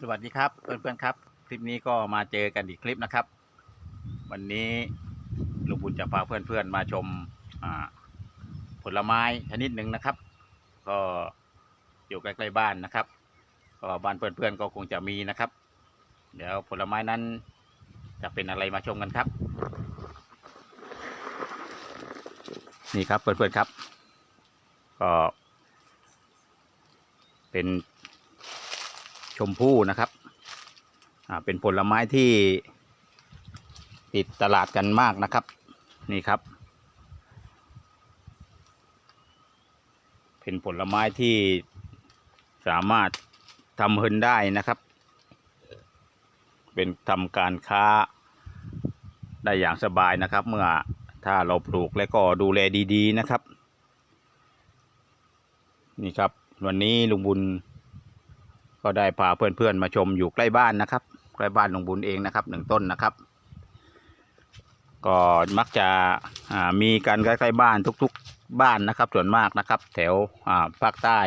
สวัสดีครับเพื่อนๆครับ คลิปนี้ก็มาเจอกันอีกคลิปนะครับ วันนี้ลุงบุญจะพาเพื่อนๆมาชมผลไม้ชนิดหนึ่งนะครับ ก็อยู่ใกล้ๆบ้านนะครับก็บ้านเพื่อนๆก็คงจะมีนะครับ เดี๋ยวผลไม้นั้นจะเป็นอะไรมาชมกันครับ นี่ครับเพื่อนๆครับ ก็เป็น ชมพู่นะครับเป็นผลไม้ที่ติดตลาดกันมากนะครับ นี่ครับ เป็นผลไม้ที่สามารถทำเฮินได้นะครับ เป็นทำการค้าได้อย่างสบายนะครับ เมื่อถ้าเราปลูกและก็ดูแลดี ๆ นะครับ นี่ครับ วันนี้ลุงบุญ ก็ได้พาเพื่อนๆมาชมอยู่ใกล้บ้านนะครับ ใกล้บ้านลุงบุญเองนะครับหนึ่งต้นนะครับ ก็มักจะอ่ามีกันใกล้ๆบ้านทุกๆบ้านนะครับส่วนมากนะครับ แถวภาคใต้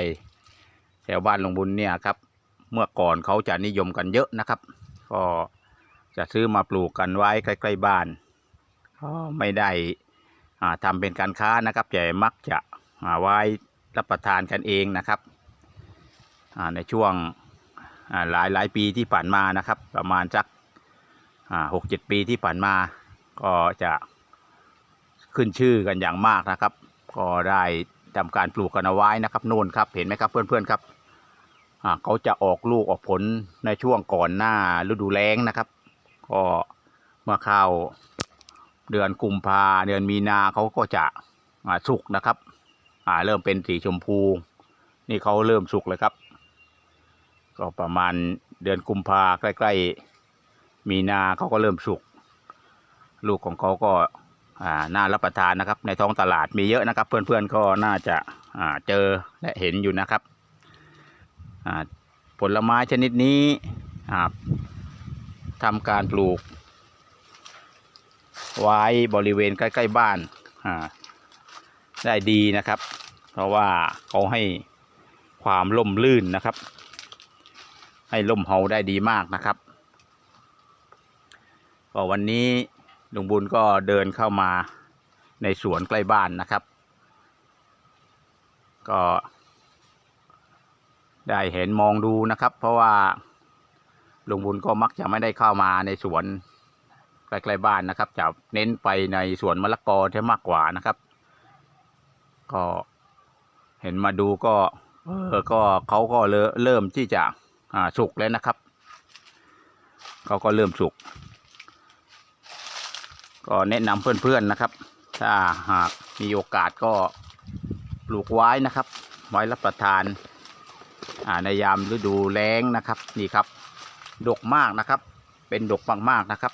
แถวบ้านลุงบุญเนี่ยครับ เมื่อก่อนเขาจะนิยมกันเยอะนะครับ ก็จะซื้อมาปลูกกันไว้ใกล้ๆบ้านก็ไม่ได้อ่าทำเป็นการค้านะครับแต่มักจะไว้รับประทานกันเองนะครับในช่วง หลายหลายปีที่ผ่านมานะครับ ประมาณสักหกเจ็ดปีที่ผ่านมา ก็จะขึ้นชื่อกันอย่างมากนะครับ ก็ได้ทำการปลูกกันเอาไว้นะครับโน่นครับเห็นไหมครับเพื่อนๆครับเขาจะออกลูกออกผลในช่วงก่อนหน้าฤดูแล้งนะครับ ก็เมื่อเข้าเดือนกุมภาเดือนมีนาเขาก็จะสุกนะครับเริ่มเป็นสีชมพู นี่เขาเริ่มสุกเลยครับ ก็ประมาณเดือนกุมภาใกล้ ๆ มีนาเขาก็เริ่มสุก ลูกของเขาก็น่ารับประทานนะครับ ในท้องตลาดมีเยอะนะครับ เพื่อนๆก็น่าจะเจอและเห็นอยู่นะครับผลไม้ชนิดนี้ทำการปลูก ไว้บริเวณใกล้ ๆ บ้านได้ดีนะครับ เพราะว่าเขาให้ความล่มลื่นนะครับ ให้ล่มเฮาได้ดีมากนะครับก็วันนี้ลุงบุญก็เดินเข้ามาในสวนใกล้บ้านนะครับ ก็ได้เห็นมองดูนะครับ เพราะว่าลุงบุญก็มักจะไม่ได้เข้ามาในสวนใกล้ๆบ้านนะครับ จะเน้นไปในสวนมะละกอใช่มากกว่านะครับ ก็เห็นมาดูก็เออก็เขาก็เริ่มเริ่มที่จะ อ่าสุกแล้วนะครับ เขาก็เริ่มสุก ก็แนะนำเพื่อนๆนะครับ ถ้าหากมีโอกาสก็ปลูกไว้นะครับ ไว้รับประทานในยามฤดูแล้งนะครับนี่ครับ ดกมากนะครับ เป็นดกมากๆนะครับ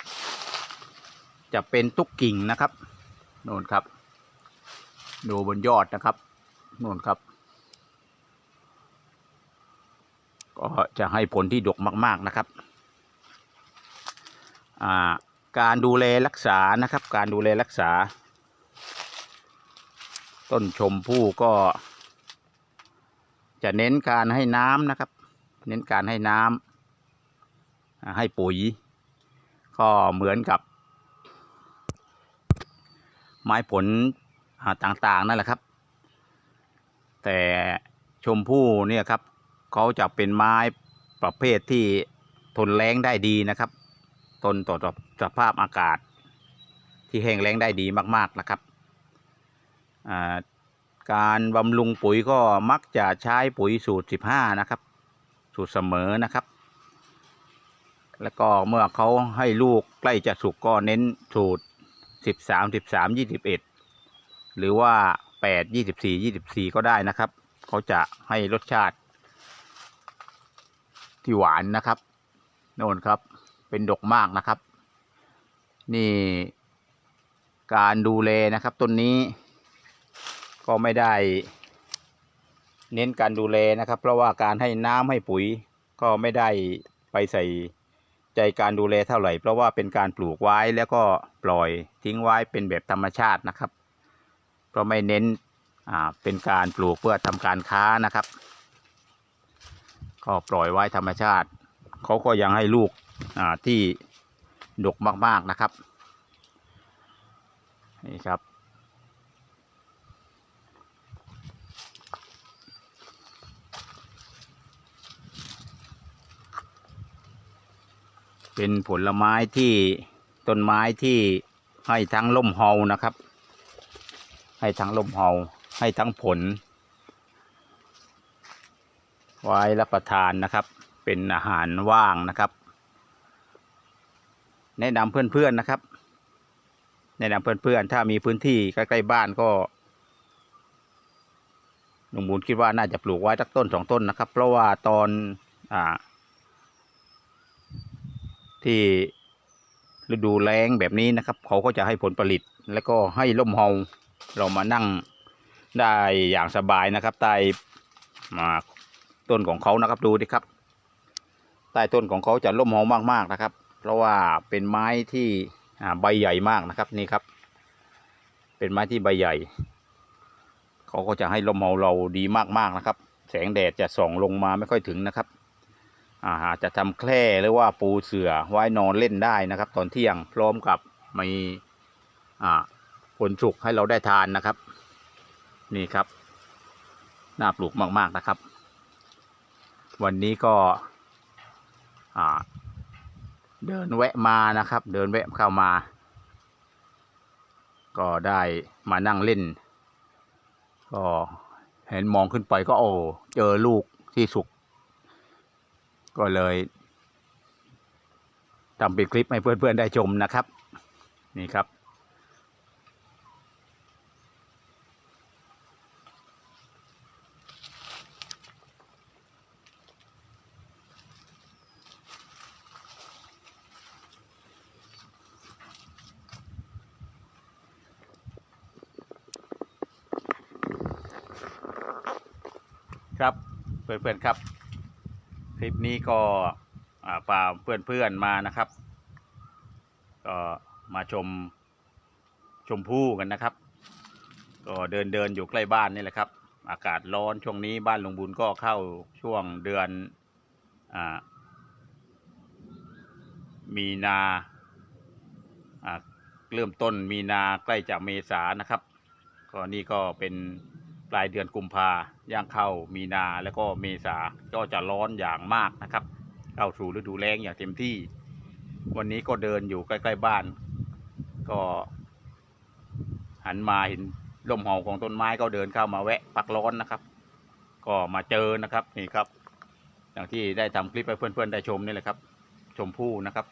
จะเป็นทุกกิ่งนะครับโน่นครับ ดูบนยอดนะครับโน่นครับ ก็จะให้ผลที่ดกมาก ๆนะครับ การดูแลรักษานะครับ การดูแลรักษา ต้นชมพู่ก็ จะเน้นการให้น้ำนะครับ เน้นการให้น้ำให้ปุ๋ย ก็เหมือนกับ ไม้ผลต่างๆนั่นแหละครับ แต่ชมพู่เนี่ยครับ เขาจะเป็นไม้ประเภทที่ทนแรงได้ดีนะครับ ทนต่อสภาพอากาศ ที่แห้งแล้งได้ดีมากๆนะครับ การบำรุงปุ๋ยก็มักจะใช้ปุ๋ยสูตร 15 นะครับ สูตรเสมอนะครับ แล้วก็เมื่อเขาให้ลูกใกล้จะสุกก็เน้นสูตร 13 13 21 หรือว่า 8 24 24 ก็ได้นะครับ เขาจะให้รสชาติ ที่หวานนะครับโน่นครับเป็นดกมากนะครับ นี่การดูแลนะครับต้นนี้ ก็ไม่ได้ เน้นการดูแลนะครับ เพราะว่าการให้น้ำให้ปุ๋ย ก็ไม่ได้ไปใส่ใจการดูแลเท่าไหร่ เพราะว่าเป็นการปลูกไว้แล้วก็ปล่อยทิ้งไว้เป็นแบบธรรมชาตินะครับ เพราะไม่เน้นอ่าเป็นการปลูกเพื่อทำการค้านะครับ ก็ปล่อยไว้ธรรมชาติ เขาก็ยังให้ลูกที่ดกมาก ๆ นะครับ นี่ครับ เป็นผลไม้ที่ต้นไม้ที่ให้ทั้งล่มเฮานะครับ ให้ทั้งล่มเฮาให้ทั้งผล ไว้รับประทานนะครับ เป็นอาหารว่างนะครับ แนะนำเพื่อนๆนะครับ แนะนำเพื่อนๆ ถ้ามีพื้นที่ใกล้ๆบ้านก็หนุ่มบุญคิดว่าน่าจะปลูกไว้สักต้นสองต้นนะครับ เพราะว่าตอนอ่าที่ฤดูแล้งแบบนี้นะครับ เขาก็จะให้ผลผลิตแล้วก็ให้ร่มเฮาเรามานั่งได้อย่างสบายนะครับใต้มา ต้นของเขานะครับดูดิครับ ใต้ต้นของเขาจะร่มเฮามากๆนะครับ เพราะว่าเป็นไม้ที่ใบใหญ่มากนะครับนี่ครับ เป็นไม้ที่ใบใหญ่ เขาก็จะให้ร่มเฮาเราดีมากๆนะครับ แสงแดดจะส่องลงมาไม่ค่อยถึงนะครับอาจจะทำแคร่หรือว่าปูเสื่อไว้นอนเล่นได้นะครับ ตอนเที่ยงพร้อมกับมีผลสุกให้เราได้ทานนะครับ นี่ครับ น่าปลูกมาก ๆ นะครับ วันนี้ก็เดินแวะมานะครับ เดินแวะเข้ามา ก็ได้มานั่งเล่น ก็เห็นมองขึ้นไปก็โอ้เจอลูกที่สุก ก็เลยทำเป็นคลิปให้เพื่อนๆได้ชมนะครับ นี่ครับ เพื่อนๆครับ คลิปนี้ก็อ่าพาเพื่อนๆมานะครับ ก็มาชมชมพู่กันนะครับ ก็เดินเดินอยู่ใกล้บ้านนี่แหละครับ อากาศร้อนช่วงนี้บ้านลุงบุญก็เข้าช่วงเดือนอมีนาเริ่มต้นมีนาใกล้จะเมษานะครับ ก็นี่ก็เป็น ปลายเดือนกุมภาย่างเข้ามีนาแล้วก็เมษาก็จะร้อนอย่างมากนะครับเข้าสู่ฤดูแล้งอย่างเต็มที่ วันนี้ก็เดินอยู่ใกล้ ๆ บ้าน ก็หันมาเห็นร่มเห่าของต้นไม้ก็เดินเข้ามาแวะพักร้อนนะครับ ก็มาเจอนะครับนี่ครับ อย่างที่ได้ทำคลิปให้เพื่อนๆได้ชมนี่แหละครับ ชมพู่นะครับ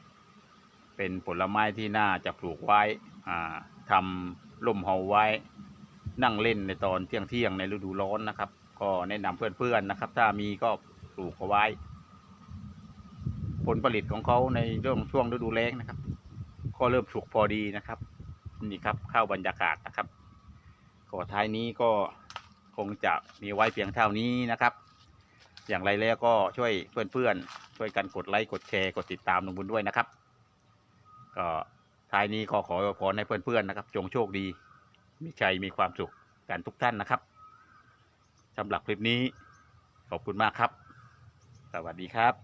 เป็นผลไม้ที่น่าจะปลูกไว้อ่าทำร่มเห่าไว้ นั่งเล่นในตอนเที่ยงเที่ยงในฤดูร้อนนะครับ ก็แนะนำเพื่อนๆนะครับ ถ้ามีก็ปลูกเอาไว้ ผลผลิตของเขาในเรื่องช่วงฤดูแล้งนะครับ ก็เริ่มสุกพอดีนะครับ นี่ครับเข้าบรรยากาศนะครับก็ท้ายนี้ก็คงจะมีไว้เพียงเท่านี้นะครับ อย่างไรแล้วก็ช่วยเพื่อนๆช่วยกันกดไลค์กดแชร์กดติดตามลงบุญด้วยนะครับ ก็ท้ายนี้ก็ขอพรให้เพื่อนๆนะครับ จงโชคดี มีชัยมีความสุขกันทุกท่านนะครับสำหรับคลิปนี้ขอบคุณมากครับ สวัสดีครับ